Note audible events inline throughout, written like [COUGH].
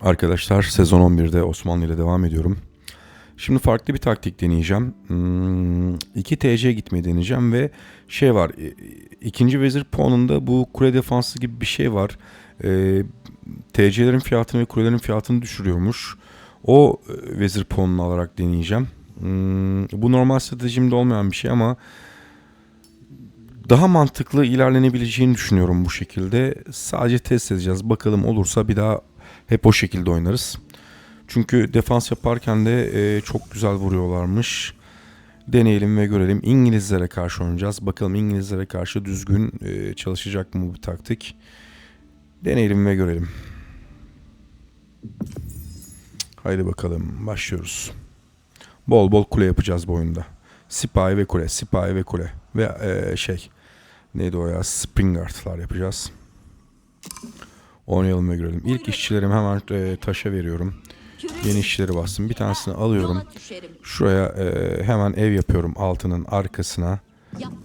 Arkadaşlar sezon 11'de Osmanlı ile devam ediyorum. Şimdi farklı bir taktik deneyeceğim. Hmm, 2 TC gitmeyi deneyeceğim ve şey var. e, ikinci vezir puanında bu kule defansı gibi bir şey var. E, TC'lerin fiyatını ve kulelerin fiyatını düşürüyormuş. O e, vezir puanını alarak deneyeceğim. Hmm, bu normal stratejimde olmayan bir şey ama daha mantıklı ilerlenebileceğini düşünüyorum bu şekilde. Sadece test edeceğiz. Bakalım olursa bir daha hep o şekilde oynarız. Çünkü defans yaparken de e, çok güzel vuruyorlarmış. Deneyelim ve görelim. İngilizlere karşı oynayacağız. Bakalım İngilizlere karşı düzgün e, çalışacak mı bu taktik. Deneyelim ve görelim. Haydi bakalım başlıyoruz. Bol bol kule yapacağız bu oyunda. Sipahi ve kule, sipahi ve kule. Ve e, şey neydi o ya Springard'lar yapacağız. Oynayalım ve görelim. İlk işçilerimi hemen e, taşa veriyorum. Yeni işçileri bastım. Bir tanesini alıyorum. Şuraya e, hemen ev yapıyorum altının arkasına.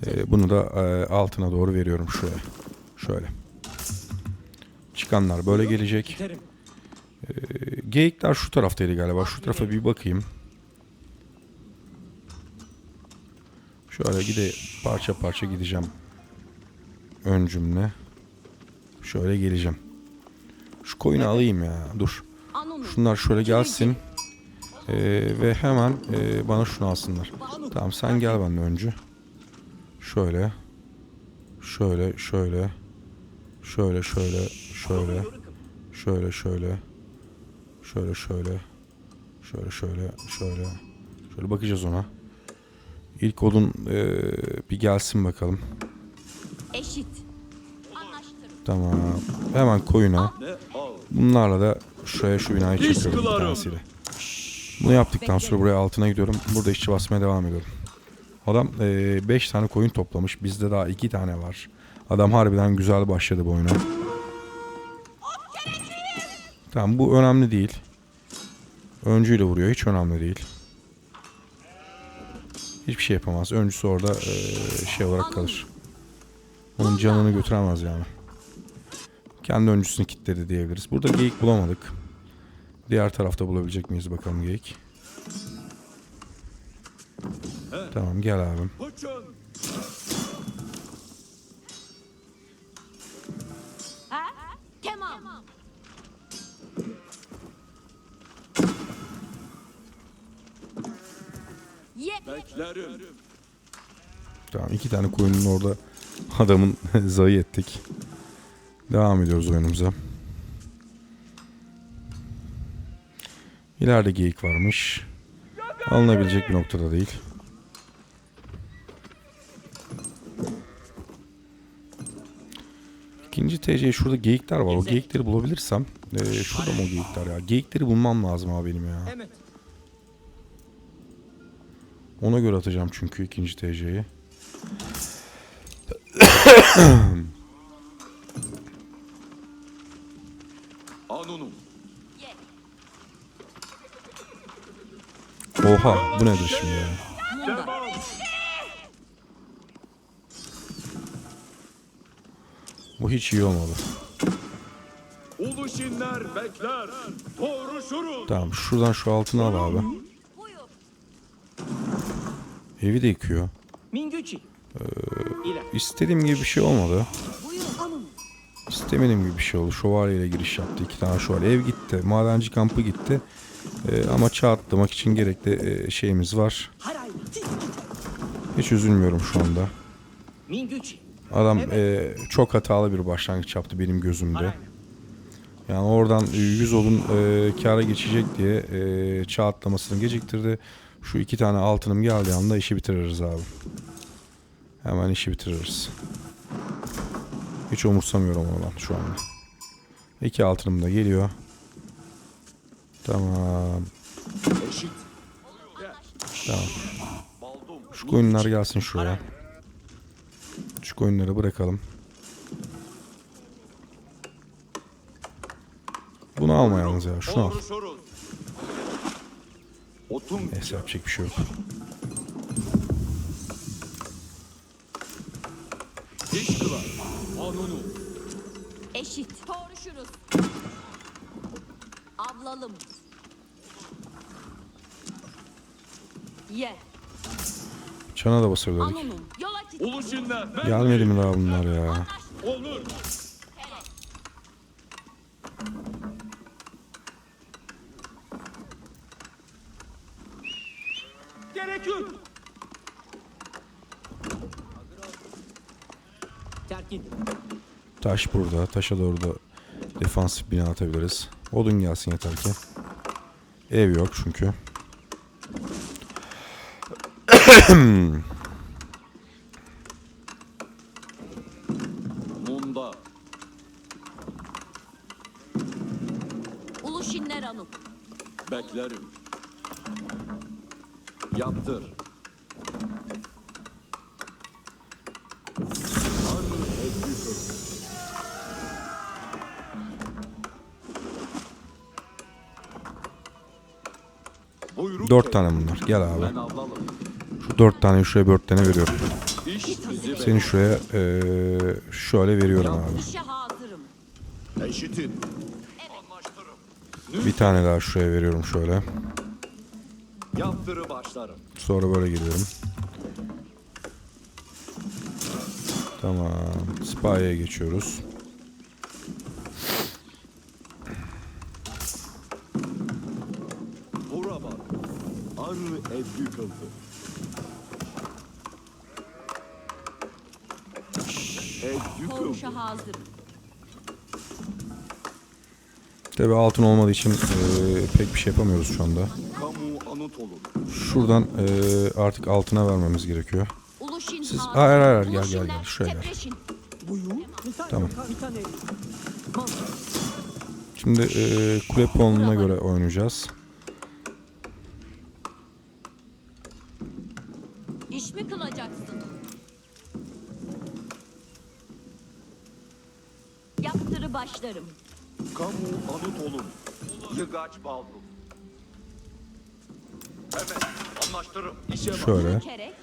E, bunu da e, altına doğru veriyorum şuraya. Şöyle. Çıkanlar böyle gelecek. E, geyikler şu taraftaydı galiba. Şu tarafa bir bakayım. Şöyle gide parça parça gideceğim. Ön cümle. Şöyle geleceğim. Şu koyunu alayım ya. Dur. Şunlar şöyle gelsin. Ee, ve hemen e, bana şunu alsınlar. Tamam sen gel benimle önce. Şöyle. Şöyle şöyle. Şöyle şöyle şöyle. Şöyle şöyle. Şöyle şöyle. Şöyle şöyle şöyle. Şöyle bakacağız ona. İlk odun e, bir gelsin bakalım. Eşit. Tamam. Hemen koyuna. Bunlarla da şuraya şu binayı çekiyorum bir tanesiyle. Bunu yaptıktan sonra buraya altına gidiyorum. Burada işçi basmaya devam ediyorum. Adam 5 tane koyun toplamış. Bizde daha 2 tane var. Adam harbiden güzel başladı bu oyuna. Tamam bu önemli değil. Öncüyle vuruyor. Hiç önemli değil. Hiçbir şey yapamaz. Öncüsü orada eee, şey olarak kalır. Onun canını götüremez yani. Kendi öncüsünü kilitledi diyebiliriz. Burada geyik bulamadık. Diğer tarafta bulabilecek miyiz bakalım geyik. Tamam gel abim. Beklerim. Tamam iki tane koyunun orada adamın [LAUGHS] zayi ettik. Devam ediyoruz oyunumuza. İleride geyik varmış. Alınabilecek bir noktada değil. İkinci TC şurada geyikler var. O geyikleri bulabilirsem. Ee, şurada mı o geyikler ya? Geyikleri bulmam lazım abi benim ya. Ona göre atacağım çünkü ikinci TC'yi. [COUGHS] Anunum. Ye. Oha bu nedir şimdi ya? Bu hiç iyi olmadı. Uluşinler bekler. Doğruşuruz. Tamam şuradan şu altını al abi. Evi de yıkıyor. Mingucci. İstediğim gibi bir şey olmadı. İstemediğim gibi bir şey oldu. Şövalyeyle giriş yaptı. iki tane şövalye. Ev gitti. Madenci kampı gitti. Ee, ama çağ atlamak için gerekli e, şeyimiz var. Hiç üzülmüyorum şu anda. Adam e, çok hatalı bir başlangıç yaptı benim gözümde. Yani oradan 100 odun e, kâra geçecek diye e, çağ atlamasını geciktirdi. Şu iki tane altınım geldiği anda işi bitiririz abi. Hemen işi bitiririz. Hiç umursamıyorum onu ben şu anda. İki altınım da geliyor. Tamam. Tamam. Şu koyunlar gelsin şuraya. Şu koyunları bırakalım. Bunu alma yalnız ya. Şunu al. Neyse yapacak bir şey yok. Eşit. Konuşuruz. Avlalım. Ye. Çana da basabilirdik. Anunum. Yola çık. Uluşinler. Ben Gelmedi mi daha bunlar ya? Olur. Gerek yok. Terkin. Taş burada. Taşa doğru da defansif bina atabiliriz. Odun gelsin yeter ki. Ev yok çünkü. Munda. Uluşinler Hanım. Beklerim. Yaptır. Dört tane bunlar. Gel abi. Şu dört tane şuraya dört tane veriyorum. Seni şuraya eee, şöyle veriyorum abi. Bir tane daha şuraya veriyorum şöyle. Sonra böyle geliyorum. Tamam. Spy'e geçiyoruz. Bura bak. Kovuşa hazırım. Tabi altın olmadığı için eee, pek bir şey yapamıyoruz şu anda. Şuradan eee, artık altına vermemiz gerekiyor. Siz- hayır, hayır, hayır, gel, gel, gel, şuraya gel. Tamam. Şimdi eee kule puanına göre oynayacağız. Başlarım. Kamu anıt olur. Yıgaç baldum. Evet, anlaştırım. İşe bak. Şöyle. Kerek.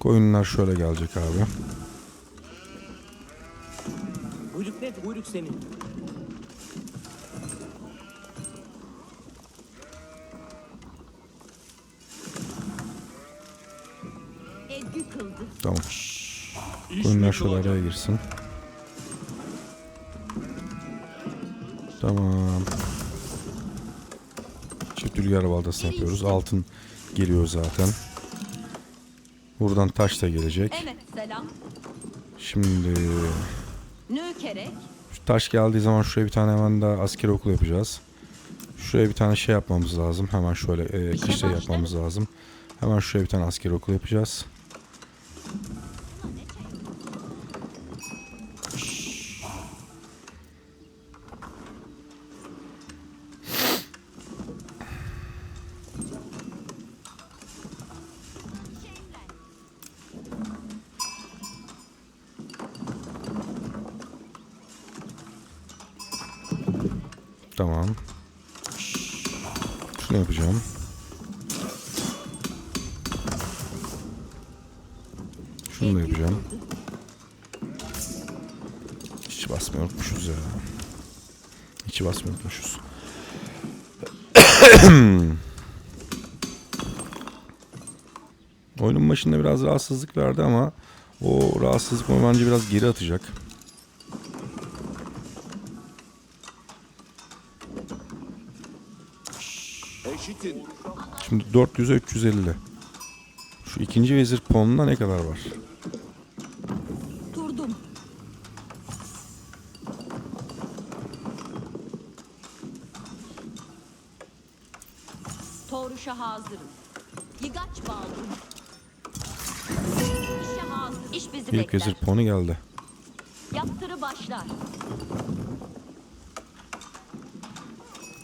Koyunlar şöyle gelecek abi. Buyruk net, buyruk senin. Tamam. Koyunlar şöyle araya girsin. Tamam. Çift rüzgar baltasını yapıyoruz. Altın geliyor zaten. Buradan taş da gelecek. Evet selam. Şimdi Nü kerek. şu taş geldiği zaman şuraya bir tane hemen daha asker okul yapacağız. Şuraya bir tane şey yapmamız lazım. Hemen şöyle e, İşe kışla yapmamız lazım. Hemen şuraya bir tane asker okul yapacağız. Hiç basmayı unutmuşuz. [COUGHS] Oyunun başında biraz rahatsızlık verdi ama o rahatsızlık onu bence biraz geri atacak. Şimdi 400'e 350. Şu ikinci vezir ponunda ne kadar var? Hazırım. Yıgaç bağlı. İşe hazır. İş bizi İlk bekler. vezir ponu geldi. Yaptırı başlar.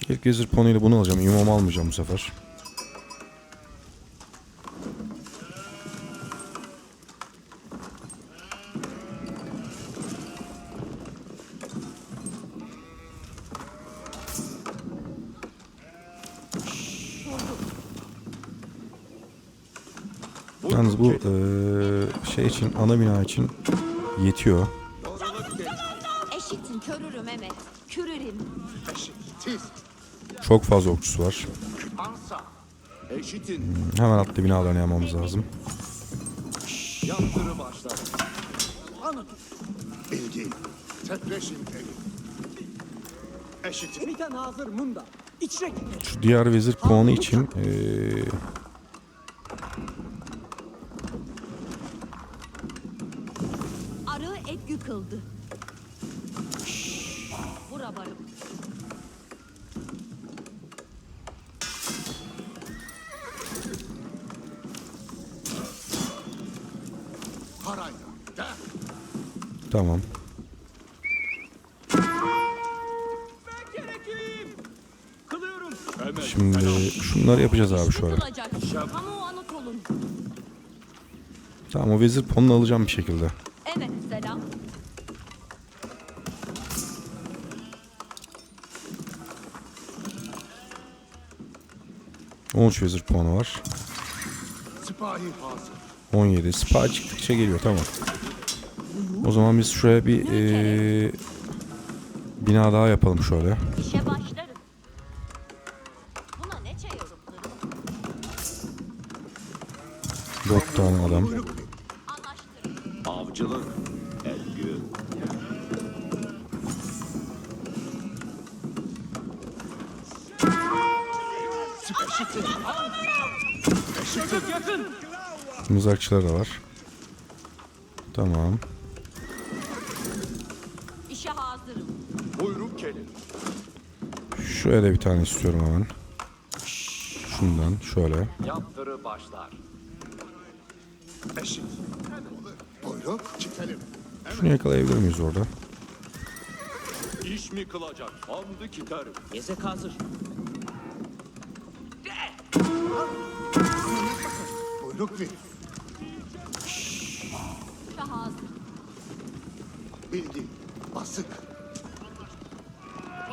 İlk vezir ponuyla bunu alacağım. İmam almayacağım bu sefer. Yalnız bu eee, şey için ana bina için yetiyor. Eşitin körürüm Mehmet. Tiz. Çok fazla okçusu var. Hemen atlı binalarını yapmamız lazım. Yaptırı başlar. Bilgi. Eri. Eşitin. Mitan hazır munda. İçrek. Şu diğer vezir puanı için eee barım. Harayla. De. tamam. Kılıyorum. Şimdi şunları yapacağız abi anıt olun. Tamam o vezir puanını alacağım bir şekilde. 13 vezir puanı var. 17. Sipahi çıktıkça geliyor tamam. O zaman biz şuraya bir e, bina daha yapalım şöyle. Dört tane adam. Mızrakçılar da var. Tamam. İşe hazırım. Buyruk gelin. Şuraya da bir tane istiyorum hemen. Şundan şöyle. Yaptırı başlar. Eşit. Buyruk. Çitelim. Şunu yakalayabilir miyiz orada? İş mi kılacak? Andı kiterim. Yesek hazır. Buyruk bir. Hazır. Bilgi. Basık.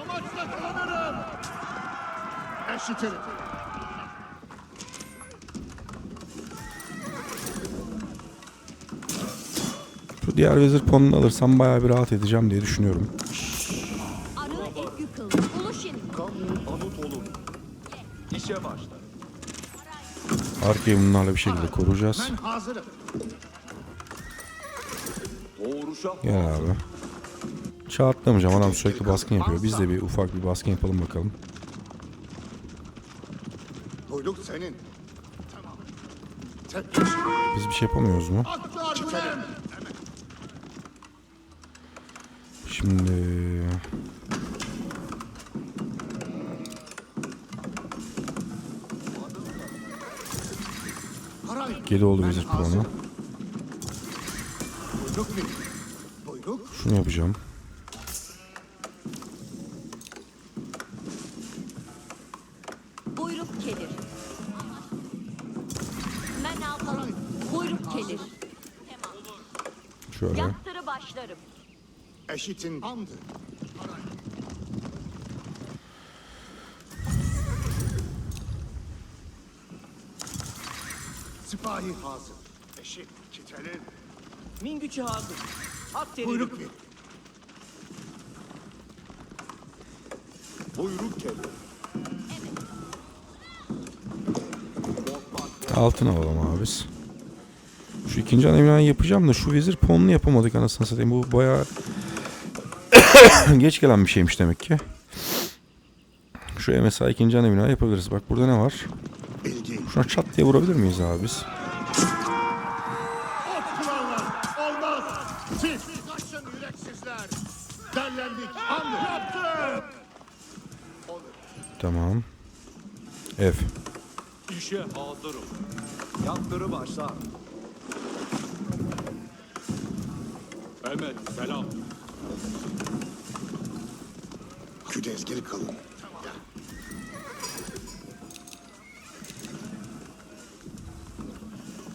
Amaçla kullanırım. Eşitirim. Şu diğer vezir puanını alırsam bayağı bir rahat edeceğim diye düşünüyorum. Arı et olun. İşe başlar. Arkayı bunlarla bir şekilde koruyacağız. Ben hazırım. Gel abi. Çağ atlamayacağım. Adam sürekli baskın yapıyor. Biz de bir ufak bir baskın yapalım bakalım. Buyruk senin. Biz bir şey yapamıyoruz mu? Şimdi... Geri oldu vezir puanı. Buyruk bir. Buyruk. Şunu yapacağım. Buyruk gelir. Men almalım. Buyruk gelir. Şöyle. Yaptırı başlarım. Eşitin andı. Haray. Sipahi hazır. Eşit. Çitelim. Min gücü hazır. At terini. Buyruk bir. Buyruk gelir. Altın alalım abi biz. Şu ikinci binayı yapacağım da şu vezir puanını yapamadık anasını satayım. Bu bayağı [COUGHS] geç gelen bir şeymiş demek ki. Şuraya mesela ikinci binayı yapabiliriz. Bak burada ne var? Şuna çat diye vurabilir miyiz abi biz? F. İşe hazırım. Yaptırı başlar. Evet, selam. Küdezgir kalın.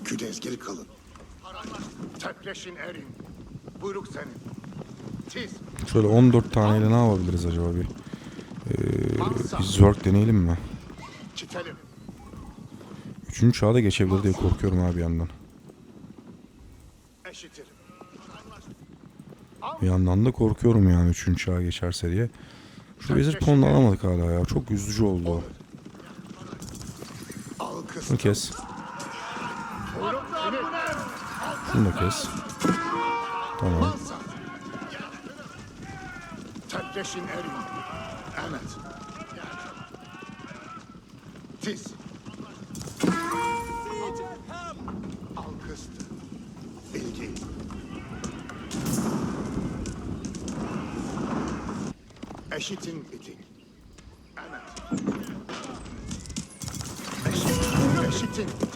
Küdezgir kalın. Tepleşin erin. Buyruk senin. Tiz. Şöyle 14 taneyle ne yapabiliriz acaba bir? Ee, bir zork deneyelim mi? Çitelim. Üçüncü çağda geçebilir diye korkuyorum abi yandan. Eşitirim. Andı. Bir yandan da korkuyorum yani 3. çağa geçerse diye. Şu vezir puanını alamadık hala ya. Çok üzücü oldu o. Şunu kes. Şunu da kes. Tamam. Tebreşin erin. Evet. Tiz. Al kıstı. Bilgi. Eşitin bitin. Evet. Eşit, eşitin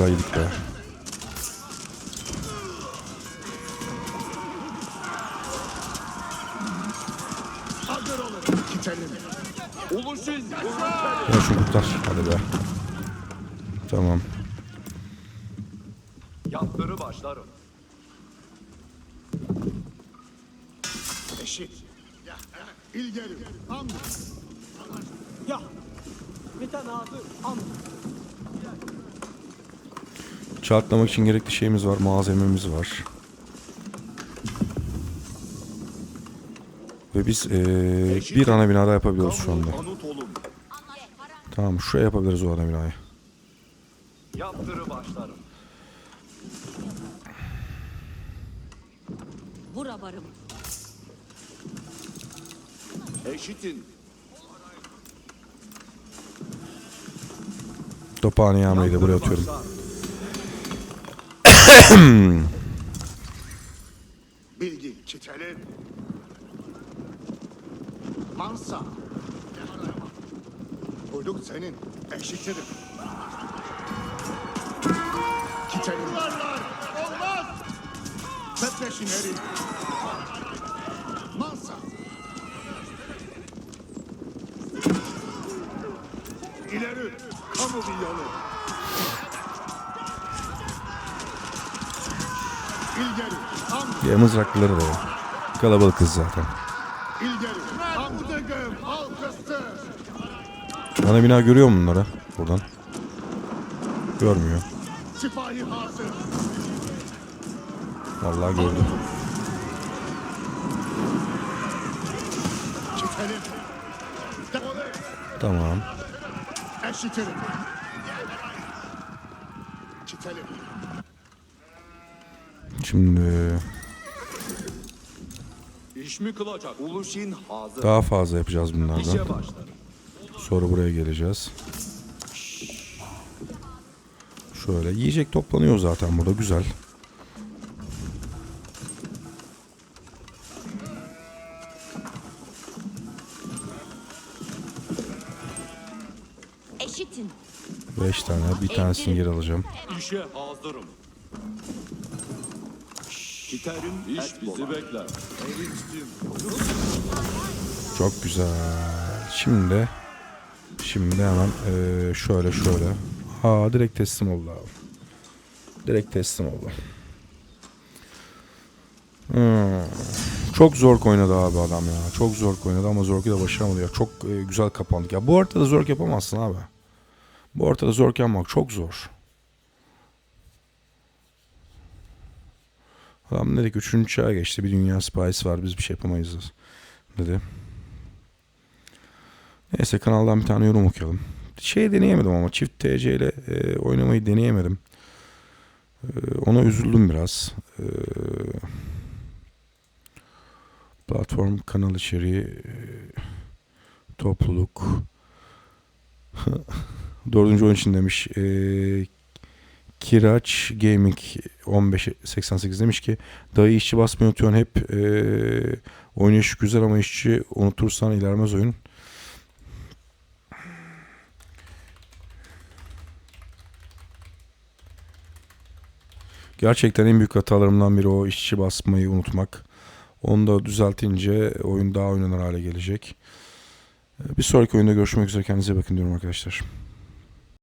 güzel yedik be. Ya kurtar. Hadi be. Tamam. yaptırı başlarım. Eşit. İlgeri. Anlı. Ya. Metan hazır. An. Çatlamak için gerekli şeyimiz var. Malzememiz var. Ve biz eee, bir ana binada yapabiliyoruz şu anda. Tamam şuraya yapabiliriz o ana binayı. Yaptırı başlarım. Bura varım. Eşitin. Tophaneyi hamleyi de buraya atıyorum. Bilgi. Çitelim. Mansa. Uyduk senin. Eşitirim. Çitelim. Olmaz. Tebreşin erin. Mansa. İleri. Kamu bir yolu. Ya mızraklıları da var. Zaten. Amdıgım. Al kıstı. Ana bina görüyor mu bunları? Buradan. Görmüyor. Vallahi gördü. Çitelim. Defol. Tamam. Şimdi İş mi kılacak? Ulus'un hazır. daha fazla yapacağız bunlardan. Sonra buraya geleceğiz. Şöyle yiyecek toplanıyor zaten burada güzel. Eşitin. Beş tane bir tanesini geri alacağım. İşe hazırım. Kiterim iş bizi bekler. Çok güzel. Şimdi şimdi hemen eee, şöyle şöyle. Ha direkt teslim oldu abi. Direkt teslim oldu. Hmm. Çok zor oynadı abi adam ya. Çok zor oynadı ama Zork'u da başaramadı ya. Çok e, güzel kapandık. Ya bu haritada Zork yapamazsın abi. Bu haritada Zork yapmak çok zor. Adam dedi ki 3. çağa geçti. Bir dünya spice var. Biz bir şey yapamayız dedi. Neyse kanaldan bir tane yorum okuyalım. Şey deneyemedim ama çift TC ile e, oynamayı deneyemedim. E, ona üzüldüm biraz. E, platform kanal içeriği e, topluluk [LAUGHS] dördüncü oyun için demiş e, Kiraç Gaming 1588 demiş ki dayı işçi basmayı unutuyorsun hep e, oynayış güzel ama işçi unutursan ilerlemez oyun. Gerçekten en büyük hatalarımdan biri o işçi basmayı unutmak. Onu da düzeltince oyun daha oynanır hale gelecek. Bir sonraki oyunda görüşmek üzere. Kendinize bakın diyorum arkadaşlar.